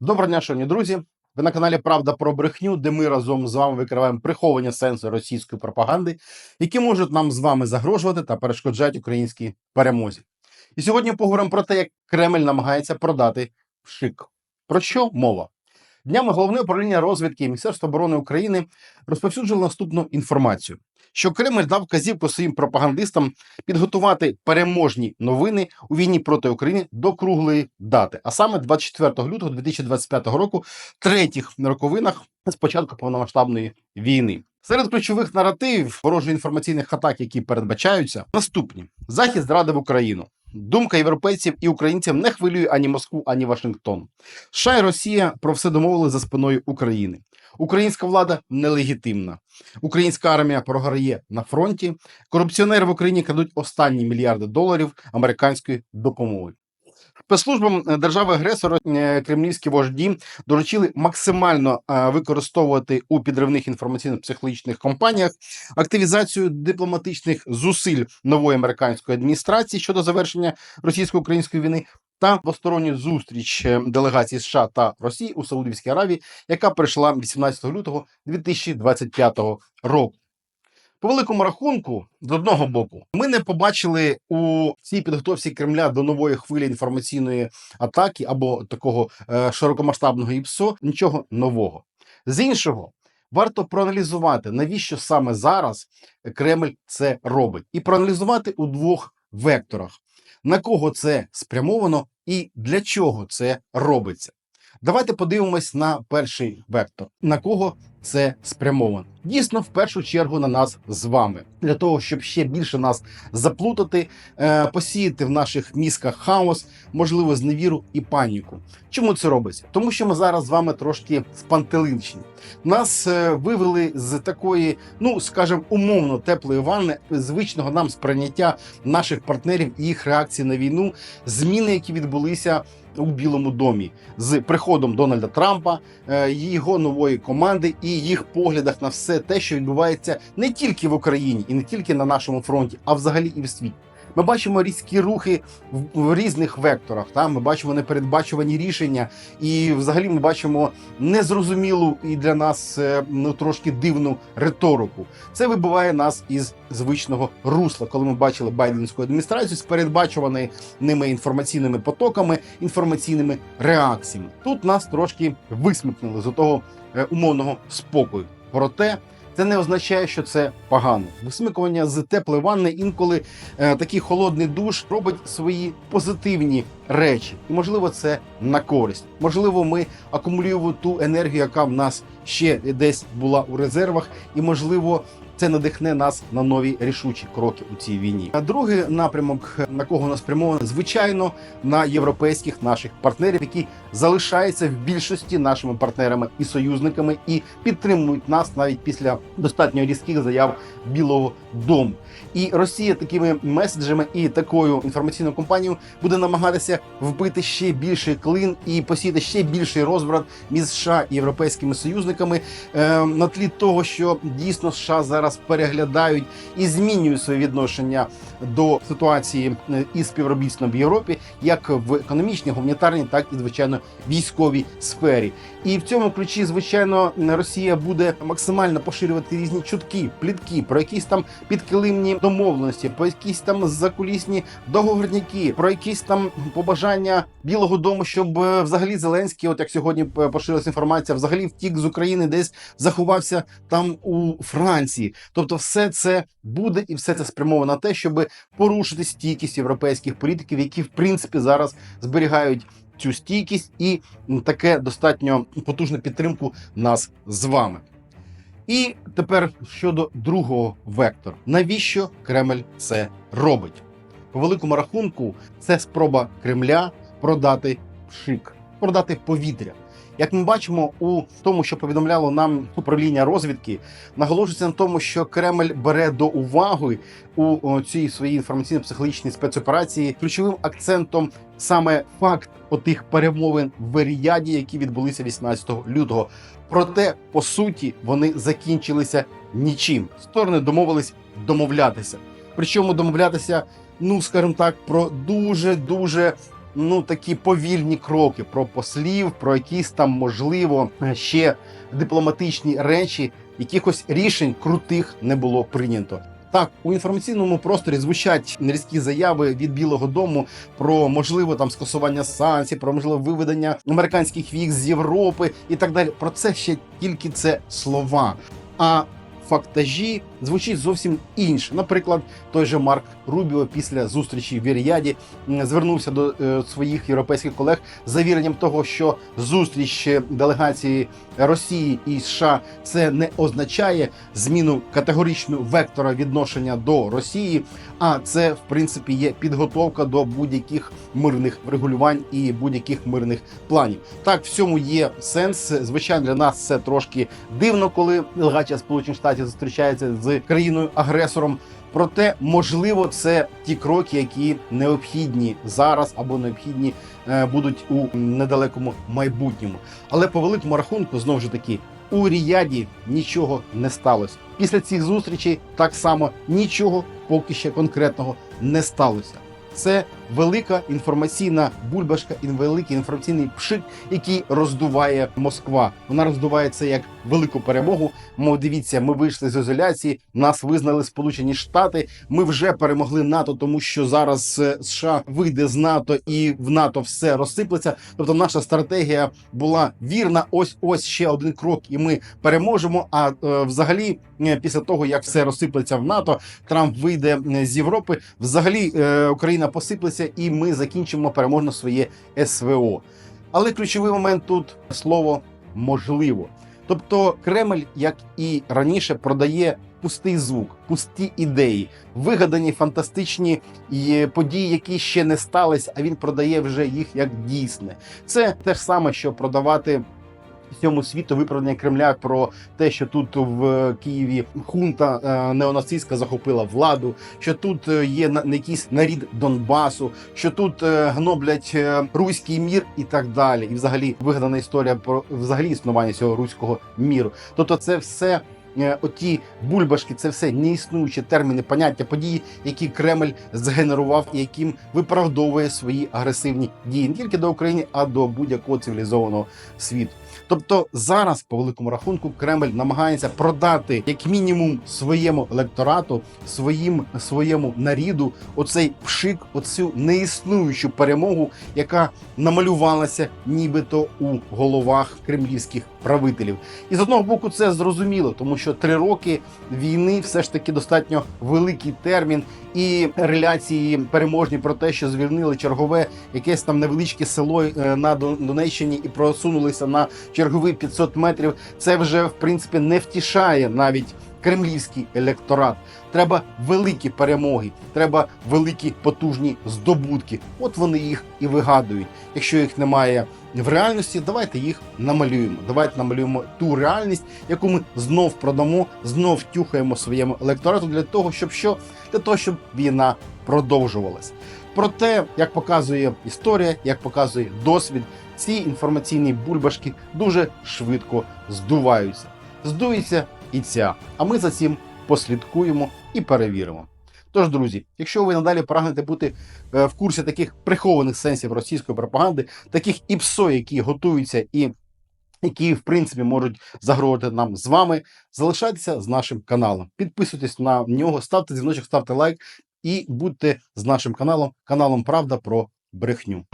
Доброго дня, шановні друзі. Ви на каналі Правда про брехню, де ми разом з вами викриваємо приховані сенси російської пропаганди, які можуть нам з вами загрожувати та перешкоджати українській перемозі. І сьогодні поговоримо про те, як Кремль намагається продати ШИК. Про що мова? Днями головне управління розвідки Міністерства оборони України розповсюджувало наступну інформацію, що Кремль дав вказівку своїм пропагандистам підготувати переможні новини у війні проти України до круглої дати, а саме 24 лютого 2025 року, третіх роковинах з початку повномасштабної війни. Серед ключових наративів ворожих інформаційних атак, які передбачаються, наступні: захід зрадив Україну. Думка європейців і українців не хвилює ані Москву, ані Вашингтон. США і Росія про все домовили за спиною України. Українська влада нелегітимна. Українська армія програє на фронті. Корупціонери в Україні крадуть останні мільярди доларів американської допомоги. Спецслужбам е, держави-агресора е, кремлівські вожді доручили максимально е, використовувати у підривних інформаційно-психологічних кампаніях активізацію дипломатичних зусиль нової американської адміністрації щодо завершення російсько-української війни. Та двосторонню зустріч е, делегації США та Росії у Саудівській Аравії, яка прийшла 18 лютого 2025 року. По великому рахунку, з одного боку, ми не побачили у цій підготовці Кремля до нової хвилі інформаційної атаки або такого е, широкомасштабного ІПСО нічого нового. З іншого, варто проаналізувати, навіщо саме зараз Кремль це робить, і проаналізувати у двох векторах, на кого це спрямовано і для чого це робиться. Давайте подивимось на перший вектор, на кого це спрямовано. Дійсно, в першу чергу на нас з вами, для того, щоб ще більше нас заплутати, е, посіяти в наших мізках хаос, можливо, зневіру і паніку. Чому це робиться? Тому що ми зараз з вами трошки спантеличні. Нас е, вивели з такої, ну скажімо, умовно теплої ванни, звичного нам сприйняття наших партнерів і їх реакції на війну, зміни, які відбулися у Білому домі з приходом Дональда Трампа, е, його нової команди і їх поглядах на все те, що відбувається не тільки в Україні і не тільки на нашому фронті, а взагалі і в світі. Ми бачимо різкі рухи в, різних векторах. Та ми бачимо непередбачувані рішення, і взагалі ми бачимо незрозумілу і для нас е, ну трошки дивну риторику. Це вибиває нас із звичного русла, коли ми бачили байденську адміністрацію з передбачуваними ними інформаційними потоками, інформаційними реакціями. Тут нас трошки висмикнули з того е, умовного спокою. Проте це не означає, що це погано. Висмикування з теплої ванни інколи е, такий холодний душ робить свої позитивні речі, і можливо, це на користь. Можливо, ми акумулюємо ту енергію, яка в нас ще десь була у резервах, і можливо. Це надихне нас на нові рішучі кроки у цій війні. А другий напрямок, на кого нас спрямовано, звичайно, на європейських наших партнерів, які залишаються в більшості нашими партнерами і союзниками, і підтримують нас навіть після достатньо різких заяв Білого Дому. І Росія такими меседжами і такою інформаційною компанією буде намагатися вбити ще більший клин і посіяти ще більший розбрат між США і європейськими союзниками е, на тлі того, що дійсно США зараз переглядають і змінюють своє відношення до ситуації е, і співробітництва в Європі, як в економічній, гуманітарній, так і звичайно військовій сфері. І в цьому ключі, звичайно, Росія буде максимально поширювати різні чутки, плітки про якісь там підкилимні домовленості, про якісь там закулісні договорняки, про якісь там побажання Білого Дому, щоб е, взагалі Зеленський, от як сьогодні е, поширилася інформація, взагалі втік з України, десь заховався там у Франції. Тобто, все це буде і все це спрямовано на те, щоб порушити стійкість європейських політиків, які в принципі зараз зберігають. Цю стійкість і таке достатньо потужну підтримку нас з вами. І тепер щодо другого вектора, навіщо Кремль це робить? По великому рахунку, це спроба Кремля продати шик, продати повітря. Як ми бачимо у тому, що повідомляло нам управління розвідки, наголошується на тому, що Кремль бере до уваги у цій своїй інформаційно-психологічній спецоперації ключовим акцентом саме факт отих перемовин в Ріяді, які відбулися 18 лютого. Проте, по суті, вони закінчилися нічим. Сторони домовились домовлятися. Причому домовлятися, ну скажімо так, про дуже дуже ну такі повільні кроки про послів, про якісь там можливо ще дипломатичні речі. Якихось рішень крутих не було прийнято. Так, у інформаційному просторі звучать різкі заяви від Білого Дому про можливе там скасування санкцій, про можливе виведення американських військ з Європи і так далі. Про це ще тільки це слова. А фактажі звучить зовсім інше. Наприклад, той же Марк Рубіо після зустрічі в Іріаді звернувся до е, своїх європейських колег з завіренням того, що зустріч е, делегації Росії і США це не означає зміну категоричного вектора відношення до Росії, а це в принципі є підготовка до будь-яких мирних врегулювань і будь-яких мирних планів. Так, в цьому є сенс. Звичайно, для нас це трошки дивно, коли делегація Сполучених Штатів зустрічається з країною агресором. Проте, можливо, це ті кроки, які необхідні зараз або необхідні е, будуть у недалекому майбутньому. Але по великому рахунку, знову ж таки, у Ріяді нічого не сталося. Після цих зустрічей так само нічого поки ще конкретного не сталося. Це велика інформаційна бульбашка і великий інформаційний пшик, який роздуває Москва. Вона роздуває це як велику перемогу. Мов дивіться, ми вийшли з ізоляції, нас визнали Сполучені Штати. Ми вже перемогли НАТО, тому що зараз е, США вийде з НАТО і в НАТО все розсиплеться. Тобто, наша стратегія була вірна. Ось ось ще один крок, і ми переможемо. А е, взагалі, е, після того як все розсиплеться в НАТО, Трамп вийде е, з Європи. Взагалі е, Україна посиплеться, і ми закінчимо переможно своє СВО. Але ключовий момент тут слово можливо. Тобто Кремль, як і раніше, продає пустий звук, пусті ідеї, вигадані фантастичні події, які ще не стались, а він продає вже їх як дійсне. Це те ж саме, що продавати. Всьому світу виправдання Кремля про те, що тут в Києві хунта е, неонацистська захопила владу, що тут е, є на якийсь нарід Донбасу, що тут е, гноблять руський мір і так далі. І взагалі вигадана історія про взагалі існування цього руського міру. Тобто, це все. Оті бульбашки, це все неіснуючі терміни, поняття події, які Кремль згенерував і яким виправдовує свої агресивні дії не тільки до України, а до будь-якого цивілізованого світу. Тобто зараз, по великому рахунку, Кремль намагається продати як мінімум своєму електорату, своїм своєму наріду, оцей пшик, оцю неіснуючу перемогу, яка намалювалася нібито у головах кремлівських правителів. І з одного боку, це зрозуміло, тому що три роки війни все ж таки достатньо великий термін, і реляції переможні про те, що звільнили чергове якесь там невеличке село е, на Донеччині і просунулися на чергові 500 метрів. Це вже в принципі не втішає навіть кремлівський електорат. Треба великі перемоги, треба великі потужні здобутки. От вони їх і вигадують. Якщо їх немає в реальності, давайте їх намалюємо. Давайте намалюємо ту реальність, яку ми знов продамо, знов тюхаємо своєму електорату для того, щоб що для того, щоб війна продовжувалась. Проте, як показує історія, як показує досвід, ці інформаційні бульбашки дуже швидко здуваються. Здується і ця. А ми за цим послідкуємо і перевіримо. Тож, друзі, якщо ви надалі прагнете бути е, в курсі таких прихованих сенсів російської пропаганди, таких іпсо, які готуються і які, в принципі, можуть загрожувати нам з вами, залишайтеся з нашим каналом. Підписуйтесь на нього, ставте дзвіночок, ставте лайк і будьте з нашим каналом, каналом Правда про брехню.